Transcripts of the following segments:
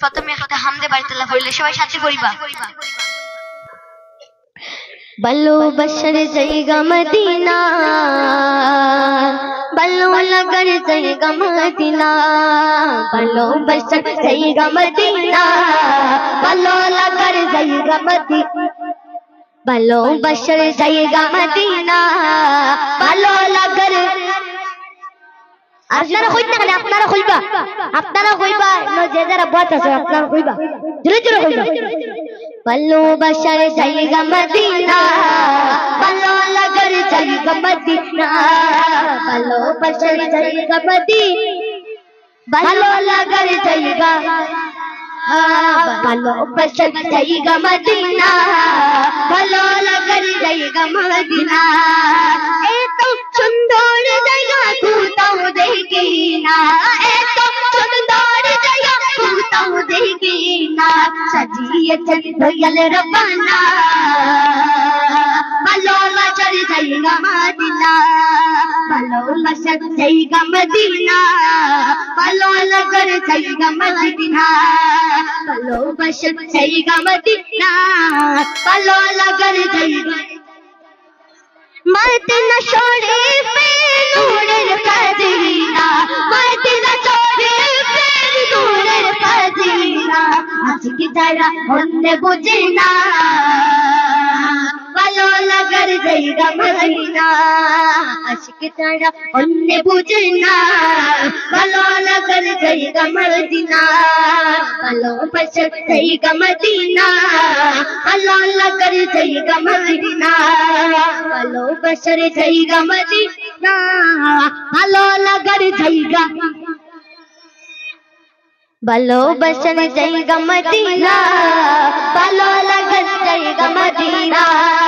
প্রথমে একটা হামদে বাড়িতে পড়লে সবাই সাথে পড়িবা ভালোবাসার জায়গা মদিনা ভালো লাগার জায়গা মদিনা ভালোবাসার জায়গা মদিনা ভালো লাগার জায়গা মদিনা ভালোবাসার জায়গা মদিনা ভালো লাগার আপনারা কইতে না, আপনারা কইবা। আপনারা কইবা, ন যে যারা বাত আছে, আপনারা কইবা। জোরে জোরে কইবা। ভালোবাসার জায়গা মদিনা ভালো লাগার জায়গা মদিনা ভালোবাসার জায়গা মদিনা ভালো লাগার জায়গা ভালোবাসার জায়গা মদিনা ভালো লাগার জায়গা মদিনা এত সুন্দর জায়গা কোথাও দেখি না এত সুন্দর জায়গা কোথাও দেখি না সাজিয়েছেন দয়াল রব্বানা ভালোবাসার জায়গা মদিনা ভালোবাসার জায়গা মদিনা ভালো লাগার জায়গা মদিনা ভালোবাসার জায়গা মদিনা ভালো লাগার জায়গা মদিনা শরীফে ভালো লাগার জায়গা মদিনা আজকে যারা অন্য বুঝে না ভালো লাগার জায়গা মদিনা ভালোবাসার জায়গা মদিনা ভালো লাগার জায়গা মদিনা ভালোবাসার জায়গা মদিনা ভালো লাগার জায়গা ভালোবাসার জায়গা মদিনা ভালো লাগার জায়গা মদিনা একদিন কবর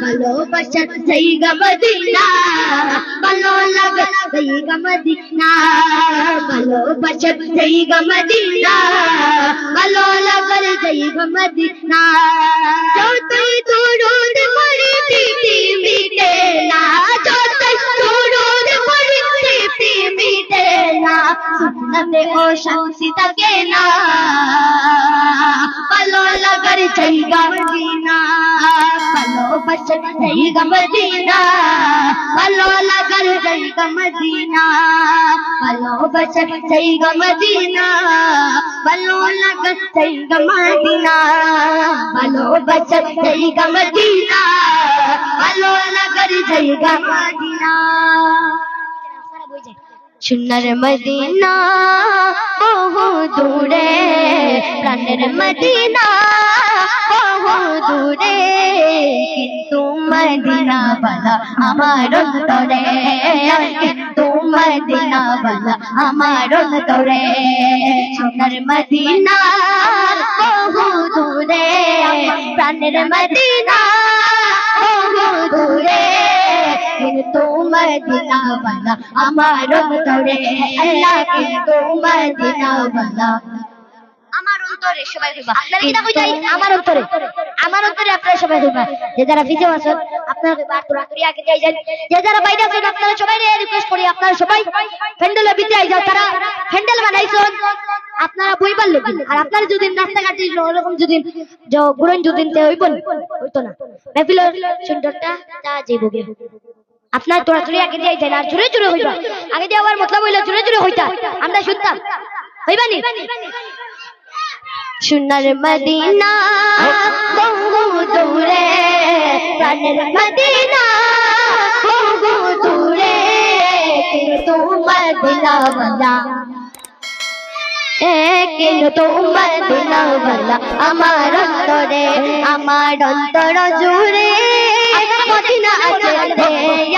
কবর যাব কেউ তো যাবে না যাবে আমার চাহে মদিনা ভালো লাগার জায়গা মদিনা ভালোবাসার জায়গা মদিনা ভালো লাগার জায়গা মদিনা ভালোবাসার জায়গা মদিনা ভালো না সুন্নতে ও শান্তি থাকে না ভালো লাগার জায়গা মদিনা ভালোবাসার জায়গা মদিনা ভালো লাগার জায়গা মদিনা ভালোবাসার জায়গা মদিনা ভালো লাগার জায়গা মদিনা ভালোবাসার জায়গা মদিনা ভালো লাগার জায়গা মদিনা সোনার মদিনা বহু দূরে, প্রাণের মদিনা বহু দূরে। কিন্তু মদিনা বালা আমার অন্তরে কিন্তু মদিনা বালা আমার অন্তরে। সোনার মদিনা বহু দূরে, প্রাণের মদিনা বহু দূরে। কিন্তু আমার অন্তরে আল্লাহ কিন্তু মদিনা আমার অন্তরে সবাই আপনারা কি কিন্তু আমার অন্তরে। আমার অন্তরে আপনারা সবাই যে যারা ভিডিও আছেন আপনারা কইবা আর তোরা আগে যাই যান যে যারা বাইরে আছেন আপনারা সবাই রিকোয়েস্ট করি আপনারা সবাই প্যান্ডেলে ভিতরে আই যাও। তারা প্যান্ডেল বানাইছেন আপনারা বইবার আর আপনারা যদি রাস্তাঘাটে ওরকম যদি গুরন যদি হইবন হইতো না। মেহফিলের সুন্দরটা তা যাইব গে আপনার তোরা তোরা আগে দিয়ে যান আর জোরে জোরে হইবা। আগে দিয়ে আবার মতলব হইল জোরে জোরে হইতা। আমরা শুনতাম। হইবানি সোনার মদিনা বহু দূরে, প্রাণের মদিনা বহু দূরে কিন্তু মদিনা বালা? কিন্তু মদিনা বালা? আমার অন্তরে, আমার অন্তর জুড়ে। মদিনা আছে রে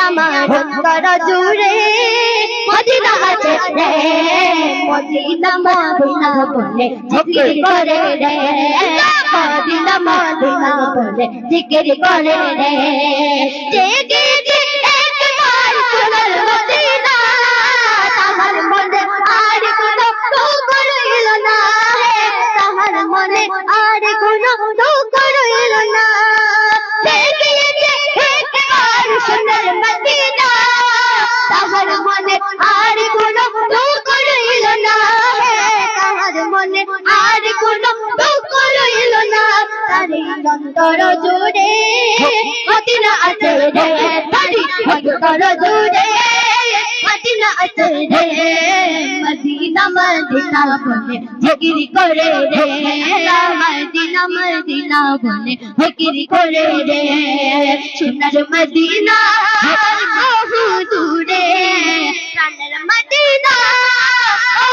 আমার অন্তর জুড়ে। মদিনা আছে রে, মদিনা মদিনা বলে জিকির করে রে। মদিনা মদিনা বলে জিকির করে রে। জেগে যে একবার সোনার মদিনা। তাহার মনে আর কোনো খবর রইল না তাহার মনে আর কোনো দুঃখ অন্তর জুড়ে মদিনা আছে রে তারে অন্তর জুড়ে মদিনা আছে রে মদিনা মদিনা বলে জিগিরি করে রে মদিনা মদিনা বলে জিগিরি করে রে সোনার মদিনা বহু দূরে প্রাণের মদিনা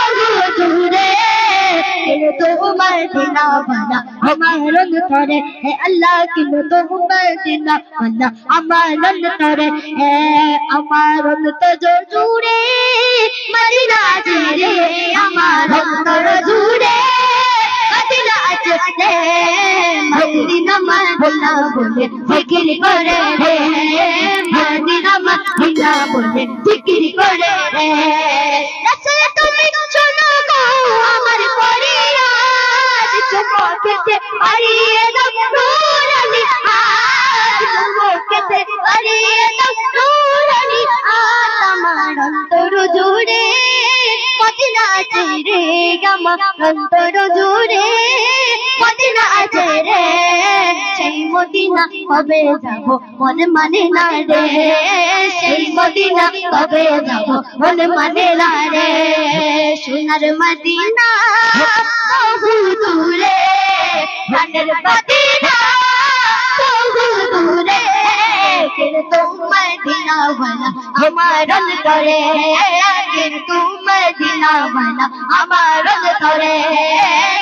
বহু দূরে কিনো তোমার দিনা বানা আমার অন্তরে হে আল্লাহ কিনো তোমার দিনা বানা আমার অন্তরে হে আমার অন্তর জুড়ে, মদিনা জুড়ে আমার অন্তর জুড়ে, মদিনা জুড়ে, মদিনা মদিনা বলে জিকির করে রে, মদিনা মদিনা বলে জিকির করে রে। রাসূল তুমি শোনো গো, আমার পরিয়াজ চুমকেতে হারিয়ে দাও নূরানি আজ চুমকেতে হারিয়ে দাও নূরানি আজ আমার অন্তর জুড়ে মদিনা আছে রে আমার অন্তর জুড়ে মদিনা আছে রে সেই মদিনা কবে যাব? মনে মানে না রে, সেই মদিনা কবে যাব? মনে মানে না রে, সোনার মদিনা বহু দূরে মদিনা বহু দূরে। কিন্তু মদিনা বানা আমার অন্তরে কিন্তু মদিনা বানা আমার অন্তরে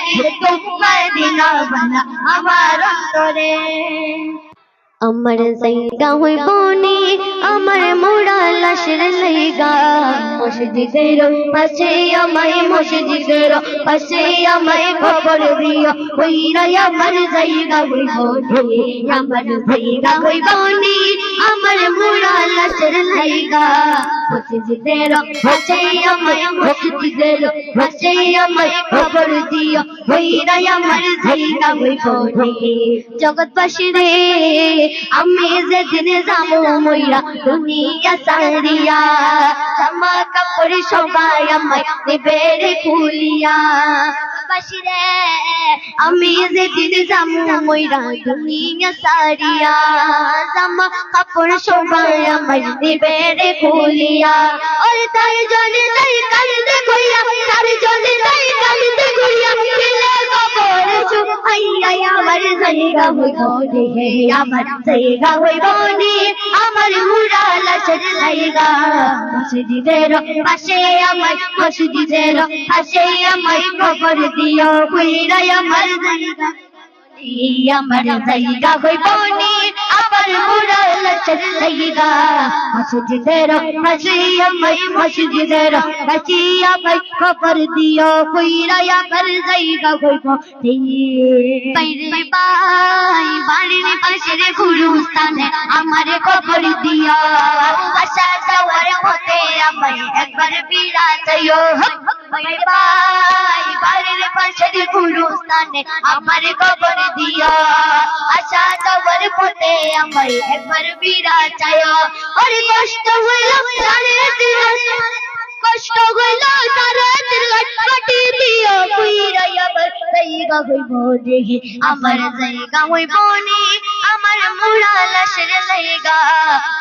কিন্তু মদিনা বানা আমার অন্তরে আমার জায়গা হই বনে আমার মোড়া লাশের লাইগা মসজিদের পাশে আমায় মসজিদের পাশে আমায় খবর দিও হইরা আমার জায়গা হই বনে আমার জায়গা হই নি আমার মোড়া লাশের লাইগা মসজিদের পাশে আমায় মসজিদের পাশে আমায় খবর দিও হইরা আমার জায়গা হইব নি জগৎবাসী সবাই আমায় দেবে রে খুলিয়া বাসিরে, আমি যেদিন যাব মইরা দুনিয়া সারিয়া, জামা কাপড় সবাই আমায় দেবে রে খুলিয়া। ওর তার জনে তাই কান্দে কইরা তার জনে তাই কান্দে কইরা দিলে কবর চুপাইয়া আমার জায়গা হইব রে আমার জায়গা হইব রে, আমার মুড়া লাশের জায়গা। মসজিদের পাশে আমার মসজিদের পাশে আমার খবর দিও কইরা আমার জায়গা আমার জায়গা হইব নি আমার মুড়া লাশের জায়গা মসজিদের পাশে আমার মসজিদের পাশে আমার খবর দিও কইরা আমার জায়গা হইব বাইরে বাই বাড়ির পাশের গুরুস্থানে আমারে খবর দিও আশা যাওয়ার পথে আমায় একবার বিরাটাইও বাইরে বাই বাড়ির পাশের গুরুস্থানে, আমার কবর দিয়া। আশা কবর পথে আমার একবার বিরাটাইও আরে কষ্ট হইল সারে কষ্ট হইল আমার জায়গা হইব দেখি আমার জায়গা হইব নি আমার মুড়া লাশের জায়গা।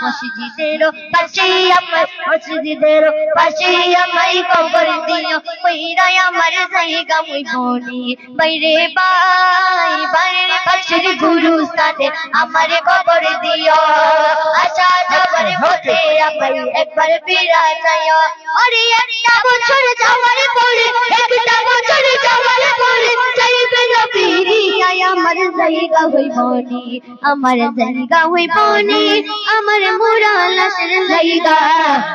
মসজিদের পাশে আমার, মসজিদের পাশে আমায় কবর দিও পুইরা আমার জায়গা হইব নি বাইরে বাই, বাইরে পাশের গুরুস্থানে আমার কবর দিও আশা যাবার পথে আমায় একবার ফিরা চাইও আরে একটা বছর যাওয়ার পরে, একটা বছর যাওয়ার পরে চাইবে না আমার জায়গা হইব নি আমার জায়গা জায়গা।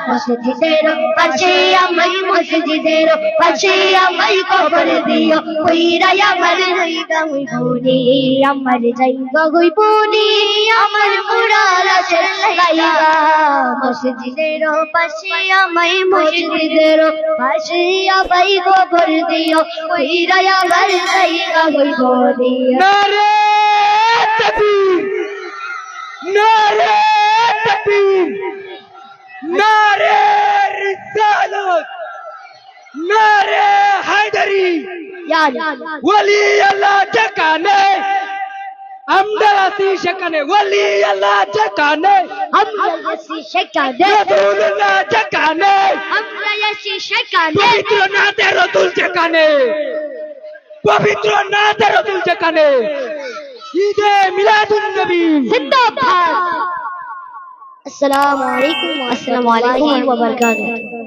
মসজিদের পাশে আমায় মসজিদের পাশে আমায় কবর দিও, কইরা আমার জায়গা হইব নি আমার জায়গা হইব নি আমার মোরা জায়গা। মসজিদের পাশে আমায় মসজিদের পাশে আমায় কবর দিও, কইরা আমার জায়গা হইব নি নারে তকবীর নারে তকবীর নারে রিসালত নারে হায়দারি ওলি আল্লাহ যেখানে আমরা আছি সেখানে ওলি আল্লাহ যেখানে আমরা আছি সেখানে রসুল্লাহ যেখানে আমরা আছি সেখানে পবিত্র নাতে রসুল যেখানে পবিত্র নাতে রসুল যেখানে ঈদে মিলাদুন নবী জিন্দাবাদ আসসালামু আলাইকুম ওয়া রাহমাতুল্লাহি ওয়া বারাকাতুহু